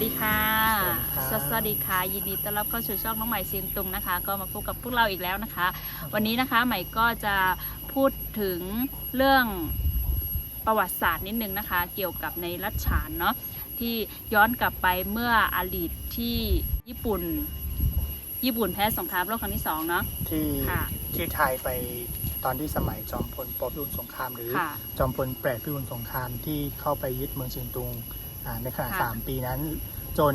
สวัสดีค่ะสวัสดีครับสวัสดีค่ะ ยินดีต้อนรับเข้าสู่ช่องน้องใหม่เซียงตุงนะคะ ก็มาพบกับพวกเราอีกแล้วนะคะ วันนี้นะคะใหม่ก็จะพูดถึงเรื่องประวัติศาสตร์นิดนึงนะคะ เกี่ยวกับในรัชฉานเนาะที่ย้อนกลับไปเมื่ออดีตที่ญี่ปุ่น ญี่ปุ่นแพ้สงครามโลกครั้งที่สองเนาะที่ค่ะที่ไทยไปตอนที่สมัยจอมพลปพิบูลสงครามหรือค่ะจอมพลแปดพิบูลสงครามที่เข้าไปยึดเมืองเชียงตุง อ่าในขณะค่ะ สามปีนั้น จน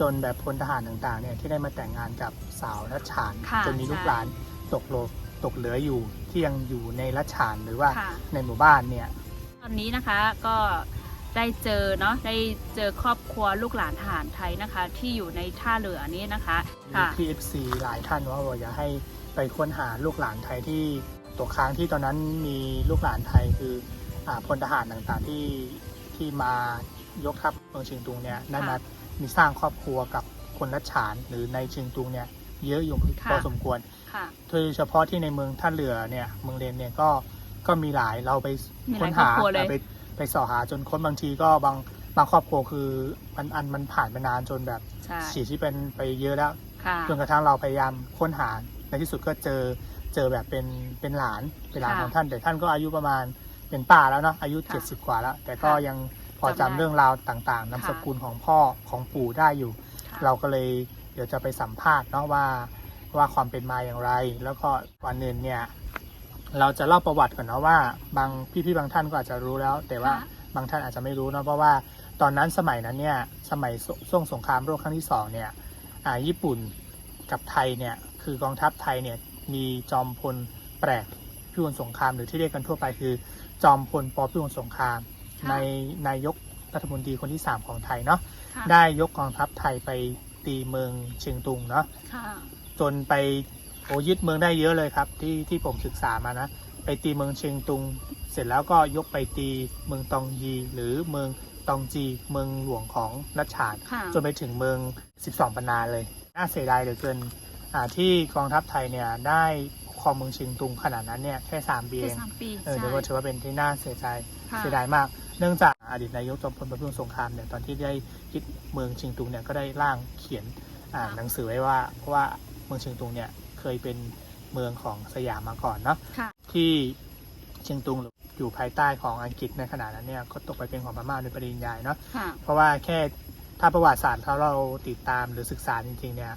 จนแบบพลทหารต่างๆเนี่ยที่ได้มาแต่งงานกับสาวรัชฉานค่ะจนมีลูกใช่หลานตกโลกตกเหลืออยู่ที่ยังอยู่ในรัชฉานหรือว่าค่ะ ในหมู่บ้านเนี่ย ตอนนี้นะคะก็ได้เจอเนาะได้เจอครอบครัวลูกหลานทหารไทยนะคะ ที่อยู่ในท่าเรือนี้นะคะมีค่ะ พี่เอฟซีหลายท่านว่าอยากให้ไปค้นหาลูกหลานไทยที่ตัวค้างที่ตอนนั้นมีลูกหลานไทยคืออาพลทหารต่างๆที่ที่มา ยกทัพเมืองเชียงตุงเนี่ยได้มามีสร้างครอบครัวกับคนรัชฉานหรือในเชียงตุงเนี่ยเยอะอยู่ค่ะพอสมควรค่ะโดยเฉพาะที่ในเมืองท่าเรือเนี่ยเมืองเลนเนี่ยก็ก็มีหลายเราไปมีหค้ลายนครอบหาครัวเลยไปไปสอหาจนค้นบางทีก็บางบางครอบครัวคือมันอันมันผ่านมานานจนแบบใช่เสียชีวิตเป็นไปเยอะแล้วค่ะจนกระทั่งเราพยายามค้นหาในที่สุดก็เจอเจอแบบเป็นเป็นหลานเป็นหลานค่ะของท่านแต่ท่านก็อายุประมาณเป็นป้าแล้วเนาะอายุค่ะ70 กว่าแล้ว แต่ก็ค่ะยังพ อจำจำได้ เรื่องราวต่างๆนามค่ะสกุลของพ่อของปู่ได้อยู่ ค่ะเราก็เลยเดี๋ยวจะไปสัมภาษณ์เนาะว่าว่าความเป็นมาอย่างไร แล้วก็วันอื่นเนี่ยเราจะเล่าประวัติก่อนเนาะว่าบางพี่ๆบางท่านก็อาจจะรู้แล้ว แต่ว่าค่ะบางท่านอาจจะไม่รู้เนาะเพราะว่าตอนนั้นสมัยนั้นเนี่ยสมัยสช่วงสงครามโลกครั้งที่สองเนี่ยอ่าญี่ปุ่นกับไทยเนี่ยคือกองทัพไทยเนี่ยมีจอมพลแปลกพิบูลสงครามหรือที่เรียกกันทั่วไปคือ จอมพลปพิบูลสงคราม ค่ะ ในนายก รัฐมนตรีคนที่ 3 ของไทยเนาะค่ะได้ยกกองทัพไทยไปตีเมืองเชียงตุงเนาะค่ะจนไปโอ้ยึดเมืองได้เยอะเลยครับ ที่ที่ผมศึกษามานะ ไปตีเมืองเชียงตุง เสร็จแล้วก็ยกไปตีเมืองตองยี หรือเมืองตองจีเมืองหลวงของรัชฉาน ค่ะจนไปถึงเมือง 12ปันนาเลย น่าเสียดายเหลือเกินอ่าที่กองทัพไทยเนี่ยได้ครองเมืองเชียงตุงขนาดนั้นเนี่ยแค่3ปีเอแค่งสามปีเออใช่เดี๋ยวก็ถือว่าเป็นที่น่าเสียใจค่ะ เสียดายมาก เนื่องจาก อดีตนายกจอมพลปพิบูลสงครามเนี่ยตอนที่ได้ยึดเมืองเชียงตุงเนี่ยก็ได้ร่างเขียนอ่าค่ะหนังสือไว้ว่าเพราะว่าเมืองเชียงตุงเนี่ยเคยเป็นเมืองของสยามมาก่อนเนาะค่ะที่เชียงตุงอยู่ภายใต้ของอังกฤษในขณะนั้นเนี่ยก็ตกไปเป็นของพม่าโดยปริยายเนาะค่ะเพราะว่าแค่ถ้าประวัติศาสตร์ถ้าเราติดตามหรือศึกษาจริงๆเนี่ย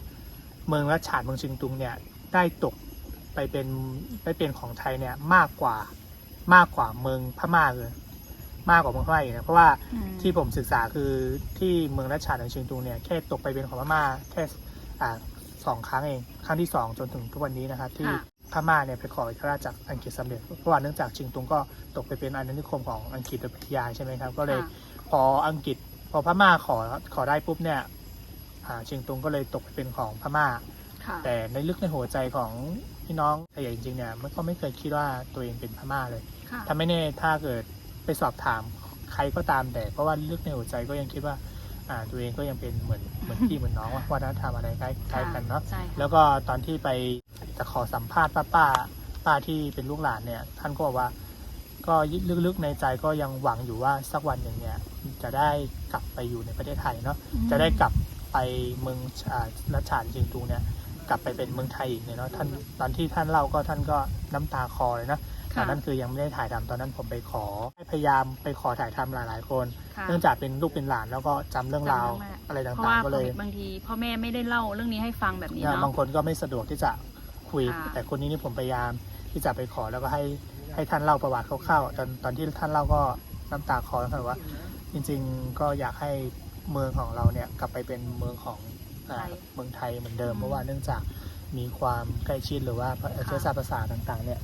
เมืองรัชฉานเมืองเชียงตุงเนี่ยได้ตกไปเป็นไปเป็นของไทยเนี่ยมากกว่ามากกว่าเมืองพม่าเลย มากกว่าเมืองพม่าอีกนะเพราะว่าอืมที่ผมศึกษาคือที่เมืองรัชฉานเมืองเชียงตุงเนี่ยแค่ตกไปเป็นของพม่าแค่อ่าสองครั้งเอง ครั้งที่สองจนถึงทุกวันนี้นะครับที่ค่ะพม่าเนี่ยไปขอเอกราชจากอังกฤษสำเร็จเพราะว่าเนื่องจากเชียงตุงก็ตกไปเป็นอาณานิคมของอังกฤษโดยปริยายใช่ไหมครับ ก็เลยค่ะพออังกฤษ พอพม่าขอขอได้ปุ๊บเนี่ยอ่าเชียงตุงก็เลยตกไปเป็นของพม่าค่ะแต่ในลึกในหัวใจของพี่น้องไทยใหญ่จริงๆเนี่ยมันก็ไม่เคยคิดว่าตัวเองเป็นพม่าเลยค่ะถ้าไม่แน่ถ้าเกิด ไปสอบถามใครก็ตามแต่เพราะว่าลึกในหัวใจก็ยังคิดว่าอ่าตัวเองก็ยังเป็นเหมือนเหมือนพี่เหมือนน้องว่าวัฒนธรรมอะไรคล้ายคล้ายกันเนาะใช่ค่ะ แล้วก็ตอนที่ไปจะขอสัมภาษณ์ป้าป้าป้าที่เป็นลูกหลานเนี่ย ท่านก็บอกว่า ก็ลึกๆในใจก็ยังหวังอยู่ว่าสักวันหนึ่งเนี่ยจะได้กลับไปอยู่ในประเทศไทยเนาะอืมจะได้กลับไปเมืองอ่ารัชฉานเชียงตุงเนี่ยกลับไปเป็นเมืองไทยอีกเนี่ยเนาะท่านตอนที่ท่านเล่าก็ท่านก็น้ำตาคลอเลยนะ ตอค่ะนนั้นคือยังไม่ได้ถ่ายทำตอนนั้นผมไปขอพยายามไปขอถ่ายทำหลาย ๆ คนค่ะเนื่องจากเป็นลูกเป็นหลานแล้วก็จำเรื่องราวจำเรื่องแม่อะไรเพราะต่างว่าๆก็เลยบางทีพ่อแม่ไม่ได้เล่าเรื่องนี้ให้ฟังแบบนี้เนี่ยเนาะบางคนก็ไม่สะดวกที่จะคุยค่ะแต่คนนี้นี่ผมพยายามที่จะไปขอแล้วก็ให้ให้ท่านเล่าประวัติคร่าวๆตอนตอนที่ท่านเล่าก็น้ำตาคลอแล้วท่านบอกว่า จริง ๆก็อยากให้เมืองของเราเนี่ยกลับไปเป็นเมืองของอ่าไทยเมืองไทยเหมือนเดิมอืมเพราะว่าเนื่องจากมีความใกล้ชิดหรือว่าเชื้อชาติภาษาต่างๆเนี่ย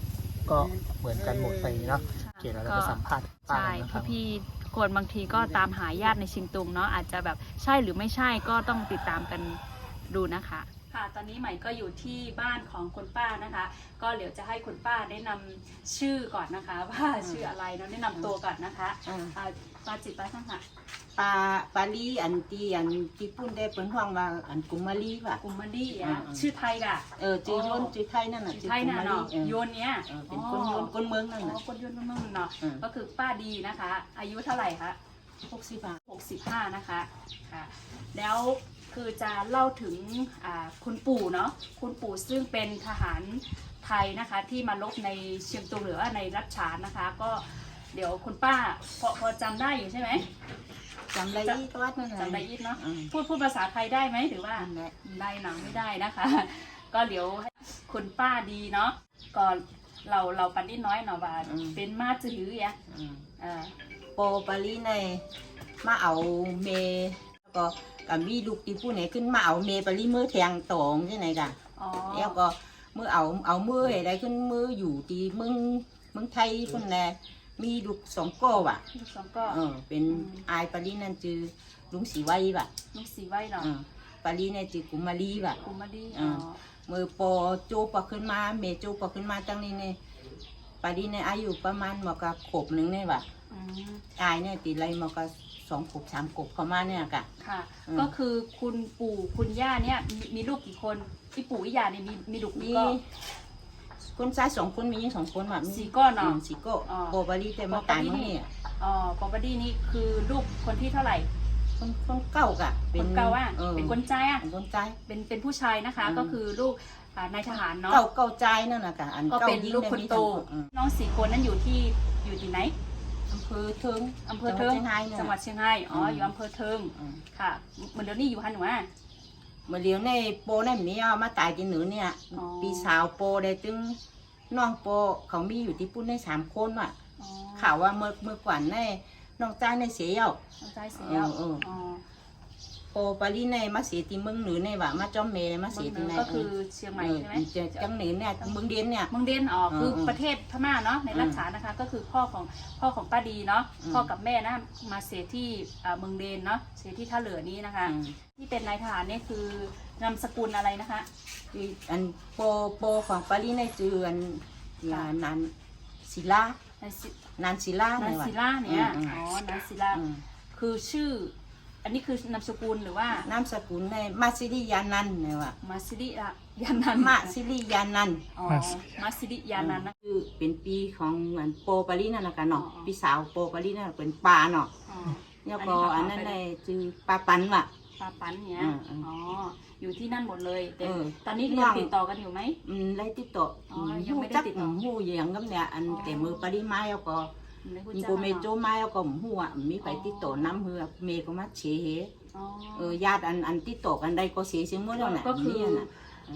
ก็เหมือนกันหมดไปเนาะโอเคเราจะไปสัมภาษณ์ป้าใช่นะครัพี่บพี่ๆคนบางทีก็ตามหาญาติในชิงตุงเนาะอาจจะแบบใช่หรือไม่ใช่ก็ต้องติดตามกันดูนะคะค่ะตอนนี้ใหม่ก็อยู่ที่บ้านของคุณป้านะคะ ก็เดี๋ยวจะให้คุณป้าแนะนำชื่อก่อนนะคะ ว่าชื่ออะไรเนาะแนะนำตัวก่อนนะคะ อ่าอ่าป้าจิตป้าช่างค่ะปลาปลาลีอันตีอันที่ปุ่นได้เปิ้นห้องว่าอันกุมมาลีว่ะ กุมมาดีอ่าอะอ่า ชื่อไทยกะเออจือโยนจือไทยนั่นน่ะชื่อไทยน่ะเนาะเออโยนเนี้ยเออเป็นคนโยนคนเมืองนั่นอ๋อน่ะ คนโยนเมืองเนาะอืม ก็คือป้าดีนะคะ อายุเท่าไหร่คะ หกสิบบาท 65 นะคะค่ะ แล้วคือจะเล่าถึงอ่าคุณปู่เนาะ คุณปู่ซึ่งเป็นทหารไทยนะคะที่มาลบในเชียงตุงหรือว่าในรัชฉานนะคะ ก็ เดี๋ยวคุณป้าพอพอจำได้อยู่ใช่ไหมจำได้ยี่ตัวนั่นน่ะจำได้ยิดเนาะอืมพูดพูดภาษาไทยได้ไหมหรือว่านั่นแหละได้หนังไม่ได้นะคะ ก็เดี๋ยวให้คุณป้าดีเนาะก็เราเราปันนิดน้อยเนาะว่าเป็นมาจืออะอืมเออโปปาลีในมาเอาเมแล้วก็กับมีลูกที่ผู้ไหนขึ้นมาเอาเมปาลีมือแทงตองที่ไหนกันอ๋อแล้วก็มือเอาเอามืออะไรขึ้นมืออยู่ที่เมืองเมืองไทยคนแล มีลูกสองก้อว่ะลูกสองก็เออเป็นอืมอายปาลีนั่นจือลุงสีไว้ว่ะลูกสีไว้เนาะเออปาลีนั่นจือกุมาลีว่ะกุมมาดีอ่าอ๋อมือปอโจปอขึ้นมาเมโจปอขึ้นมาตั้งนี้เนี่ยปาลีเนี่ยอายุประมาณหมอกับขบหนึ่งเนี่ยว่ะอืมอายเนี่ยตีไรหมอกับสองขบสามขบเข้ามาเนี่ยกะค่ะอืมก็คือคุณปู่คุณย่าเนี่ยมีมีลูกกี่คนที่ปู่วิยาเนี่ยมีมีลูกมีกี่ก็ คนชายสองคนมีหญิงสองคนว่ะมีสี่ก้อนอืเนาะมสี่ก้ออ๋อโปปาลีแต่มาตายมั้งเนี่ยอ๋อปอปดี้นี่คือลูกคนที่เท่าไหร่ คนคนเก่ากะคนเก่าอะออเป็นคนใจอะ เป็นคนใจ เป็นเป็นผู้ชายนะคะ อืม ก็คือลูกอ่านายทหารเนาะ เก่าเก่าใจนั่นน่ะกะอันก็เป็นยิ่งลูกคนโตได้มีทั้งอืมน้องสี่คนนั้นอยู่ที่อยู่ที่ไหนอำเภอเทิงอำเภอเทิงจังหวัดเชียงรายเนี่ยจังหวัดเชียงรายอ๋ออมอยู่อำเภอเทิงอืมค่ะเหมือนเดี๋ยวนี้อยู่ฮันหนูอะเมื่อเลี้ยวในโปในมีเอามาตายที่เหนือเนี่ย อ๋อ ปีสาวโปได้ตึงน้องโปเขามีอยู่ที่ปุ้นได้สามคนว่ะอ๋อข่าวว่าเมื่อเมื่อก่อนในน้องจ้าในเสียเยา น้องใจเสียเออเออ อ๋อโปปาลีในมาเสียที่เมืองเหนือในว่ะมาจอมเมในมาเมืเสียองเหที่นืไหนอก็คือเชียงใหม่เออใช่ไหมจะจังเหนือเนี่ยเมืองเดียนเนี่ยเมืองเดนอ๋อคือเออเออประเทศพม่าเนาะในรัชฉานนะคะ ก็คือพ่อของพ่อของป้าดีเนาะอืมพ่อกับแม่นะมาเสียที่อ่าเมืองเดนเนาะเสียที่ท่าเรือนี้นะคะอืมที่เป็นนายทหารเนี่ยคือนามสกุลอะไรนะคะคืออันโปโปของปาลีในจืออันยานันศิลานายศินันศิลานาเนี่ยยว่ะศิลาเนี่ยอืมอ๋อนายศิลาอืมคือชื่อ อันนี้คือนามสกุลหรือว่านามสกุลในมาซิริยานันเนี่ยว่ะมาซิริอะยานันมาซิริยานันอ๋อมาซิริยานันนะคือเป็นปีของอันโปปาลีนั่นนะกันเนาะอ๋อปีสาวโปปาลีนั่นเป็นปลาเนาะอ๋อแล้วก็อัอันนนี้นั้นเราเอาไปในจือปลาปันว่ะปาปันเนี่ยอืมอืมอ๋ออยู่ที่นั่นหมดเลยแต่เออตอนนี้เรียนติดต่อกันอยู่ไหมอืมไล่ติดต่ออ๋อยังไม่ได้จักติดต่อหูอย่างกับเนี่ยอันอ๋อแต่มือปาลีไม้แล้วก็ ไม่พูดมีจ้าโกเมโจไม้แล้วก็หูอะมีไปติดต่อน้ำเหือเมก็มาเฉเฮอ๋อเออญาติอันอันติดต่อกันได้ก็เสียเสียหมดแล้วน่ะก็คือมีะน่ะ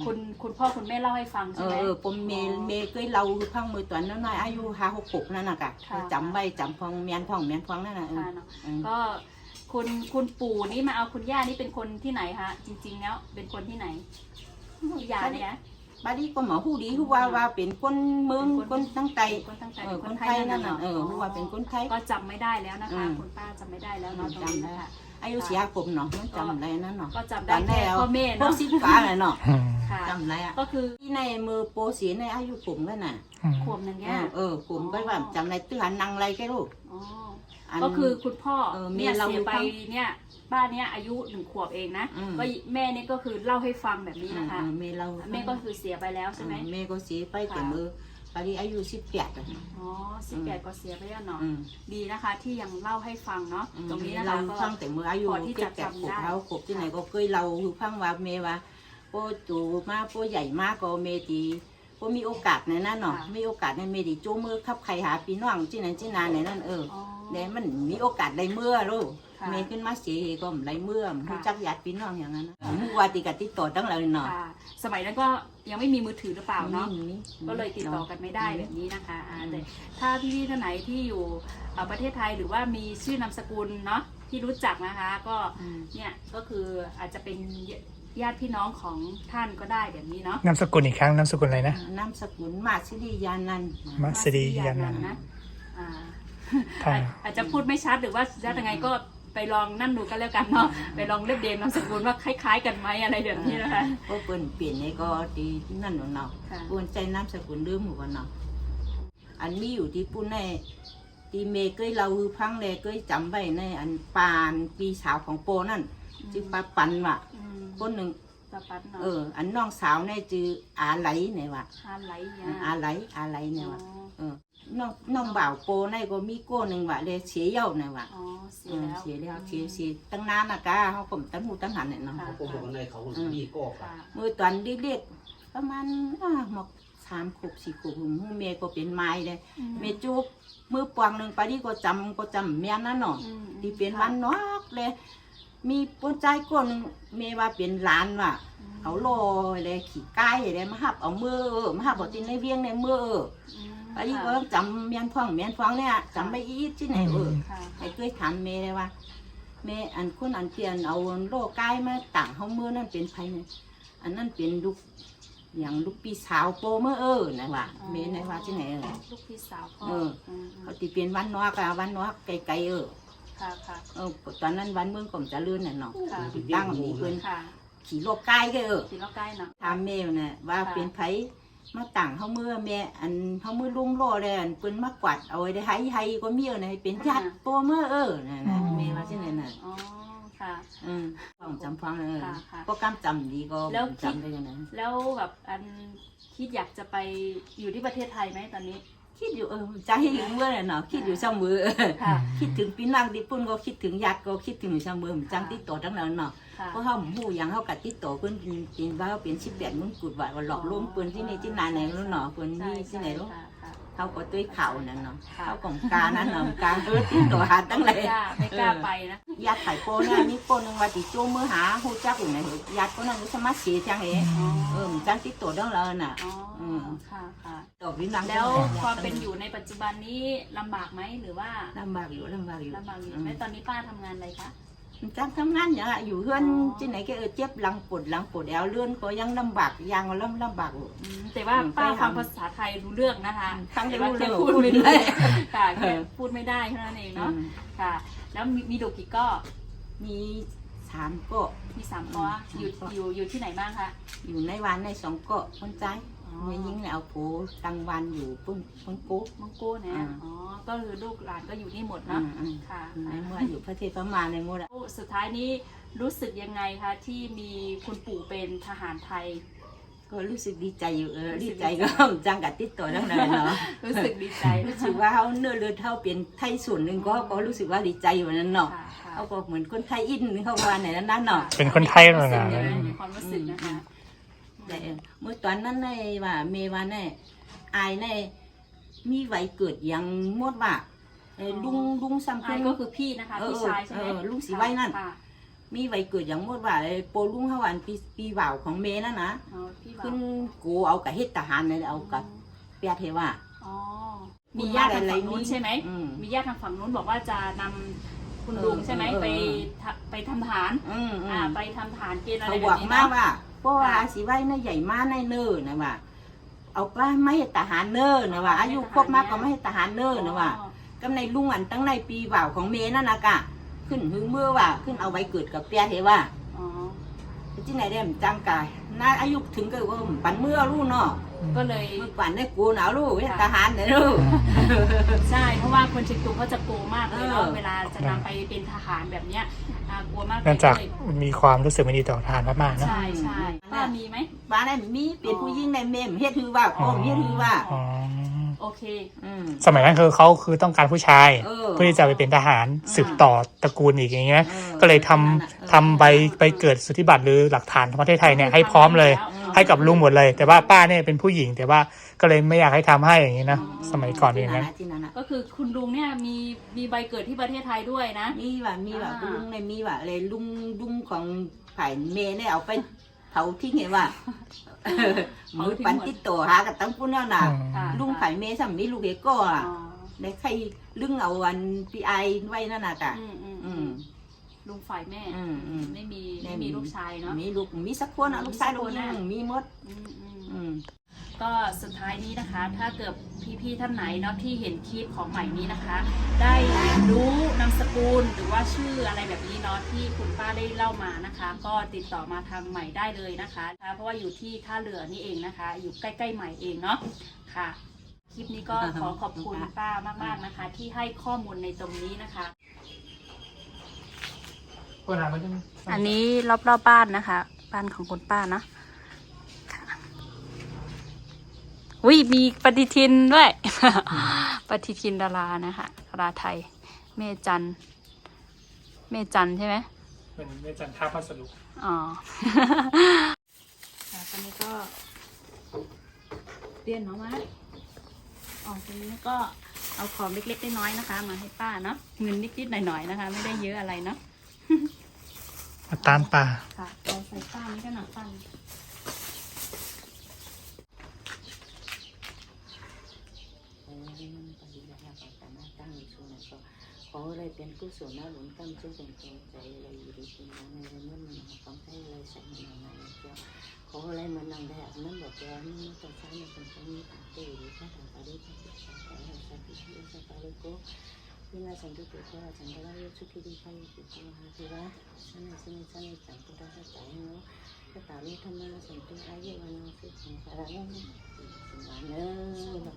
คุณคุณพ่อคุณแม่เล่าให้ฟังเอใช่ไหมอเออปมเมเมเคยเราพังมือตัวน้อยๆอายุห้าหกหกนั่นน่ะกะค่ะจำไว้จำพองเมียนพองเมียนพองนั่นน่ะเออค่ะเนาะอืมก็คุณคุณปู่นี่มาเอาคุณย่านี่เป็นคนที่ไหนคะจริง ๆ แล้วเป็นคนที่ไหนยาเนี่ย บาดนีก็หมอหูดีฮู้ว่าว่าเป็นคนเมืองเป็นคคนนตั้งใจคนตั้งใจเออเป็นคนคนไทไทยยนั่นั่นนน่ะน่ะเออฮู้ว่าเป็นคนไทยก็จำไม่ได้แล้วนะคะอืมคุณป้าจำไม่ได้แล้วเนาะอืมตรงนี้จำได้นะคะอายุเสียผมเนาะมันจำอะไรนั่นเนาะก็จำได้แค่พ่อแม่พวเนาะกสิบฟ้าเลยเนาะค่ะจำอะไรอะก็คือที่ในมือโปเสียในอายุผมก็น่ะขวบหนึ่งเอเนี่ยอเออผมก็ว่าจำอะไรตื้อหันนางอะไรแกลูกอ๋ออั น ก็คือคุณพ่อเออเนี่ยแม่เล่าเสียไปให้ฟังเนี่ยบ้านเนี่ยอายุหนึ่งขวบเองนะอืม ก็แม่เนี่ยก็คือเล่าให้ฟังแบบนี้เออนะคะเออแม่เราแม่ก็คือเสียไปแล้วใช่ไหมแม่ก็เสียไปแต่ค่ะ มือปารีอายุสิบแปดอะอ๋อสิบแปดก็เสียไปแล้วเนาะอืมดีนะคะ ที่ยังเล่าให้ฟังเนาะอืมตรงนี้นะเราคะก็ ฟังแต่มืออายุพอที่เก็จะบแก่จำขบได้เขาขบที่ไหนก็เคยเราคือฟังว่าเมว่าโปจูมาโปใหญ่มากก็เมตีโปมีโอกาสในนั้นเนาะมีโอกาสในเมดีจูมือขับใครหาพี่น้องที่ไหนที่นานในนั้นเออ อ๋อ แต่มันมีโอกาสได้เมื่อลูกค่ะเมขึ้นมาเสียก็ไม่ได้เมื่อค่ะ รู้จักญาติพี่น้องอย่างนั้นนะมูว่าติดกับติดต่อตั้งเลยเนาะค่ะ สมัยนั้นก็ยังไม่มีมือถือหรือเปล่าเนาะ มีมี ก็เลยติดต่อกันไม่ได้แบบนี้นะคะอ่าอืม แต่ถ้าพี่ๆท่านไหนที่อยู่เอ่อประเทศไทยหรือว่ามีชื่อนามสกุลเนาะที่รู้จักนะคะ ก็อืม เนี่ยก็คืออาจจะเป็นญาติพี่น้องของท่านก็ได้แบบนี้เนาะ นามสกุลอีกครั้งนามสกุลอะไรนะ นามสกุลมาซิริยานันท์มาสดียานันท์นะอ่า ค่ะอาจอาจจะพูดไม่ชัดหรือว่าจะยังไงก็ไปลองนั่นดูกันแล้วกันเนาะไปลองเลือกเดนนามสกุลว่าคล้าย ๆ กันไหมอะไรแบบนี้นะคะ ก็เปิ้นเปลี่ยนในก็ดีนั่นเนาะค่ะ เปิ้นใจน้ำสกุลเดิมหัวเนาะอันมีอยู่ที่ปุ่นในที่เมย์เคยเราฮือพังเลยเคยจำไว้ในอันปานปีสาวของโปนั่นจือปาปันว่ะอืมคนหนึ่งสะปัดเนาะเออ อันน้องสาวเนี่ยจืออาไหลเนี่ยว่ะฮาไหลยาอาไหลอาไหลเนี่ยอ๋อว่ะเออ น้องน้องบ่าวโปในก็มีโก้หนึ่งว่ะเลยเสียเย่าเนี่ยว่ะอ๋อเสีเอยอแล้วเสียแล้วเสียเสียตั้งนานนะกะเขาผมตั้งหูตั้งหันเนี่ยเนาะค่ะเขาบอกว่าในเขามีก็ค่ะ ค่ะมือตอนเด็กๆประมาณอ่าหมอกสามขวบสี่ขวบหูเมย์ก็เป็นไม้เลยเมย์จุกมือปวงหนึ่งไปนี่ก็จำก็จำแม่นั่นเนาะอืมที่เป็นวันนอกเลย มีปนใจก้นหนึ่งเมย์ว่าเป็นหลานว่ะ เขาโลอยเลยขี่ไก่เลยมาหับเอามือมาหับเอาตินในเวียงในมืออืม ไปนี่ก็จำเมียนฟังเมียนฟังเนี่ยจำไม่อีทที่ไหนเออค่ะไอ้เคยถามเมย์เลยว่าเมย์อันคนอันเปลี่ยนเอาโลกายมาต่างเขามือนั่นเป็นไผเนี่ยอันนั้นเป็นลูกอย่างลูกปีสาวโปเมื่อเออนะว่าเมย์ในว่าที่ไหนเออลูกพี่สาวพ่อเออมเขาตีเป็นวันนอกอะวันนอกไกลๆเออค่ะค่ะเออตอนนั้นวันเมืองกลมเจะเลื่อนน่ะเนาะค่ะตั้งมีเพิ่นค่ะขี่โลกายก็เออขี่ล้อใกล้เนาะถามเมย์น่ะว่าค่ะเป็นไผ มาต่างเขามือแม่อันเขามือลุงโลเลยอันเปิ้นมากวาดเอาไว้ได้ให้ให้ก็มีเออนะเป็นญาติโปเมื่อเออนั่นน่ะเมย์ว่าที่ไหนน่ะอ๋อค่ะ อืมฟังจำฟังเลยค่ะค่ะก็กำจำดีก็แล้วคิด จำได้ยังไงแล้วแบบอันคิดอยากจะไปอยู่ที่ประเทศไทยไหมตอนนี้ คิดอยู่เออใจอยู่เมื่อไหร่เนาะคิดอยู่เสมอ ค่ะ คิดถึงพี่นางที่ปุ่นก็คิดถึงญาติก็คิดถึงเสมอจังติดต่อทั้งนั้นเนาะค่ะ เพราะเขาหมู่อย่างเขากัดติดต่อเพิ่นเป็นว่าเขาเป็นสิบแปดมงกุฎว่าว่าหลอกลวงเพิ่นที่นี่ที่นานไหนรู้เนาะเพิ่นใช่นี่ที่ไหนรู้ค่ะค่ะเขาก็ตุ้ยเข่านั่นเนาะค่ะเขาของกานั้นเนาะกาเออติดต่อหาตั้งเลไม่ยกล้าไม่กล้าไปนะญาติไข่โปเนี่ยมีโปนึงว่าติโจมือหาฮู้จักอยู่ไหนญาติคนนั้นสมาเสียจังเอ๋อ๋อเออมันจังติดต่อดังเลยน่ะอ๋ออมค่ะค่ะดอกวินังแล้วความเป็นอยู่ในปัจจุบันนี้ลำบากไหมหรือว่าลำบากอยู่ลำบากอยู่ลำบากอยู่ไหมตอนนี้ป้าทำงานอะไรคะ จังทำงานอย่างอะอยู่เฮือนอ๋อ ที่ไหนก็เออเจ็บหลังปวดหลังปวดแอวเลื่อนก็ยังลำบากยังลำลำบากอยู่ อืมแต่ว่าอืมป้าไปฟังทำภาษาไทยรู้เรื่องนะคะฟังได้แต่ว่ารู้เรื่องแค่พูดพูดไม่ไม่ได้ได้ค่ะแค่เออพูดไม่ได้เท่านั้นเองเนาะอืม ค่ะ แล้วมีมีดูกี่ก้อมีสามก็ มีสามก้ออืมอยู่สามก้ออ อยู่อยู่ที่ไหนบ้างคะอยู่ในวันในสองก็คนใจ อ๋อเมียยิงเนี่ยเอาโผตังวันอยู่ปุ้นปุ้นกุ๊ก มังโก้เนี่ยอ่า อ๋อ ก็คือลูกหลานก็อยู่นี่หมดอืเนาะมอืมค่ะในเมื่ออยู่ประเทศพม่าในหมดอะสุดท้ายนี้รู้สึกยังไงคะที่มีคุณปู่เป็นทหารไทย ก็รู้สึกดีใจอยู่เออรู้สึดีกใจดีใจก็จังกับติดต่อทั้งนั้นเนาะรู้สึกดีใจรู้สึกว่าเขาเนื้อเลือดเท่าเป็นไทยส่วนหนึ่งก็ก็รู้สึกว่าดีใจอยู่นั้นเนาะค่ะค่ะเขาก็เหมือนคนไทยอินเขาว่าในนั้นนั่นเนาะ เป็นคนไทยเหมือนกันมีความรู้สึกนะคะ แต่เมื่อตอนนั้นในว่า เมว่าในอายในมีไหวเกิดอย่างมดว่าเอ่อลุงลุงซัมไอ้พุงก็คือพี่นะคะเออพี่ชายใช่ไหมเออลูกสีไว้นั่นค่ะมีไหวเกิดอย่างมดว่าเอ่อโปลุงเขาวันปีปีบ่าวของเมนั่นนะอ๋อพี่บ่าวขึ้นกูเอากับเฮ็ดทหารเลยเอากับเปียเทว่าอ๋อมีญาติทางฝั่งนู้นใช่ไหมอืมมีญาติทางฝั่งนู้นบอกว่าจะนำคุณลุงใช่ไหมเออเออไปทะไปทำฐานอืมอือ่ามไปทำฐานเกณฑ์อะไรเขาแบบบอกนี้มาเนาะว่า เพราะว่าสิไว้น่ะใหญ่มากในเนิ่นนะว่า เอาไปไม่ให้ทหารเนิ่นนะว่าอายุครบมากก็ไม่ให้ทหารเนิ่นนะว่าอ๋อกำในลุงอันตั้งในปีบ่าวของเมนั่นนะกะ ขึ้นหึงเมื่อว่า ขึ้นเอาไว้เกิดกับเปียเทว่าอ๋อที่ไหนได้มจังกายน่าอายุถึงก็ว่าปันเมื่อลูกเนาะก็เลยเมื่อปันได้กูหนาวลูกทหารเนี่ยลูกใช่เพราะว่าคนเชียงตุงเขาจะกลัวมากเลยเนาะเออเวลาจะนำไปเป็นทหารแบบเนี้ย อ่ากลัวมากเลยเนื่องจากเลยมีความรู้สึกไม่ดีต่อทหารมากๆเนอะใช่ใช่ป้ามีไหม บ้านนั้นมีเป็นผู้ยิ่งในเมมเฮ็ดคือว่าพ่อเฮ็ดคือว่า อ๋อโอเค อืม สมัยนั้นคือเขาคือต้องการผู้ชาย เออเพื่อที่จะไปเป็นทหารสืบต่อตระกูลอีกอย่างเงี้ยออก็เลยทำนั่นน่ะเออ ทำใบใบเกิดสุทธิบัตรหรือหลักฐานของประเทศไทยเนี่ยให้พร้อมเลย อืม ให้กับลุงหมดเลย แต่ว่าป้าเนี่ยเป็นผู้หญิง แต่ว่าก็เลยไม่อยากให้ทำให้อย่างนี้นะสมัยก่อนเป็นอย่างนั้น ที่นั่นน่ะก็คือคุณลุงเนี่ยมีมีใบเกิดที่ประเทศไทยด้วยนะ มีว่ามีว่าอ่า ลุงในมีว่าอะไรลุงลุงของฝ่ายเมย์เนี่ยเอาไปเผาทิ้งไงว่ามือปันติดต่อหากับตั้งปุ้นแล้วน่ะค่ะ ลุงฝ่ายเมย์สัมมีลูกเอกก็อะอ๋อได้ใครลึงเอาอันปีไอไว้นั่นน่ะกะอืมอืมอือืมม ลุงฝ่ายแม่อืมอืม ไม่มีแม่ไม่มีมีลูกชายเนาะ มีลูกมีสักคนอะมีลูกชายสักลูกคนยิน่ะงมีหมด อืมอืม อืม ก็สุดท้ายนี้นะคะ ถ้าเกิดพี่ๆท่านไหนเนาะที่เห็นคลิปของใหม่นี้นะคะ ได้รู้นามสกุลหรือว่าชื่ออะไรแบบนี้เนาะที่คุณป้าได้เล่ามานะคะ ก็ติดต่อมาทางใหม่ได้เลยนะคะ เพราะว่าอยู่ที่ท่าเรือนี่เองนะคะ อยู่ใกล้ๆใหม่เองเนาะค่ะ คลิปนี้ก็ขอขอบคุณป้ามากๆนะคะ ที่ให้ข้อมูลในตรงนี้นะคะ คนหามันจะอันนี้รอบๆบบ้านนะคะ บ้านของคุณป้าเนาะค่ะอุ้ยมีปฏิทินด้วย ปฏิทินดารานะคะดาราไทย เมจัน เมจันใช่ไหมเป็นเมจันท่าพัสดุอ๋อค่ะตอนนี้ก็เรียนน้องมาอ๋อตรงนี้ก็เอาของเล็กๆน้อยๆนะคะ มาให้ป้าเนาะเงินนิดๆหน่อยๆนะคะ ไม่ได้เยอะอะไรเนาะ มาตามป่าค่ะเอาใส่ป้านี้ก็หนักป้านี้ขออะไรเป็นกุศลนะหลวงตั้มช่วยเป็นกำลังใจอะไรอยู่ดีกินนะในเรื่องมันของใจอะไรใส่มันอะไรเจ้าขออะไรมันนั่งได้นั่นบอกว่านี่ต้องใช้ในคนที่มีอาเตหรือถ้าทำอะไรก็จะใช้อะไรใช้ที่ที่ใช้อะไรก็ เวลาฉันจะเกิดว่าฉันจะได้ชุกิดีไปคือตัวหาที่ว่าฉันฉันฉันจังตัวได้ใจเนาะก็ตาลูกทำมาฉันตัวอายุวันนึงคือของสารนั่นสิ่งนั้นเนอะ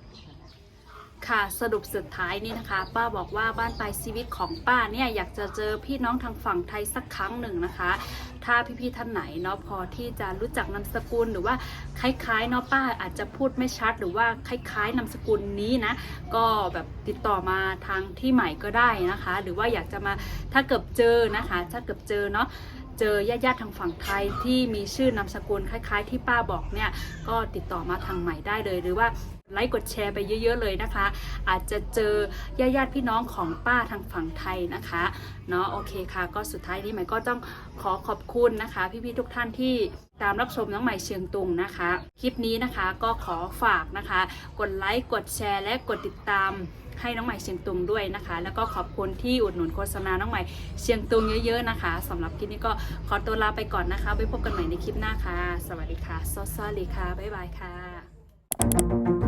ค่ะสรุปสุดท้ายนี่นะคะ ป้าบอกว่าบ้านปลายชีวิตของป้าเนี่ยอยากจะเจอพี่น้องทางฝั่งไทยสักครั้งหนึ่งนะคะ ถ้าพี่ๆท่านไหนเนาะพอที่จะรู้จักนามสกุลหรือว่าคล้ายๆเนาะป้าอาจจะพูดไม่ชัด หรือว่าคล้ายๆนามสกุลนี้นะ ก็แบบติดต่อมาทางที่ใหม่ก็ได้นะคะ หรือว่าอยากจะมาถ้าเกิดเจอนะคะ ถ้าเกิดเจอเนาะเจอญาติๆทางฝั่งไทยที่มีชื่อนามสกุลคล้าย ๆ ที่ป้าบอกเนี่ยก็ติดต่อมาทางใหม่ได้เลยหรือว่า ไลค์กดแชร์ไปเยอะ ๆ เลยนะคะ อาจจะเจอญาติญาติๆพี่น้องของป้าทางฝั่งไทยนะคะเนาะโอเคค่ะ ก็สุดท้ายนี้ใหม่ก็ต้องขอขอบคุณนะคะ พี่ๆทุกท่านที่ตามรับชมน้องใหม่เชียงตุงนะคะ คลิปนี้นะคะก็ขอฝากนะคะ กดไลค์กดแชร์ และกดติดตามให้น้องใหม่เชียงตุงด้วยนะคะ แล้วก็ขอบคุณที่อุดหนุนโฆษณาน้องใหม่เชียงตุงเยอะๆนะคะสำหรับคลิปนี้ก็ขอตัวลาไปก่อนนะคะไว้พบกันใหม่ในคลิปหน้าค่ะ สวัสดีค่ะซอสซอลีค่ะบ๊ายบายค่ะ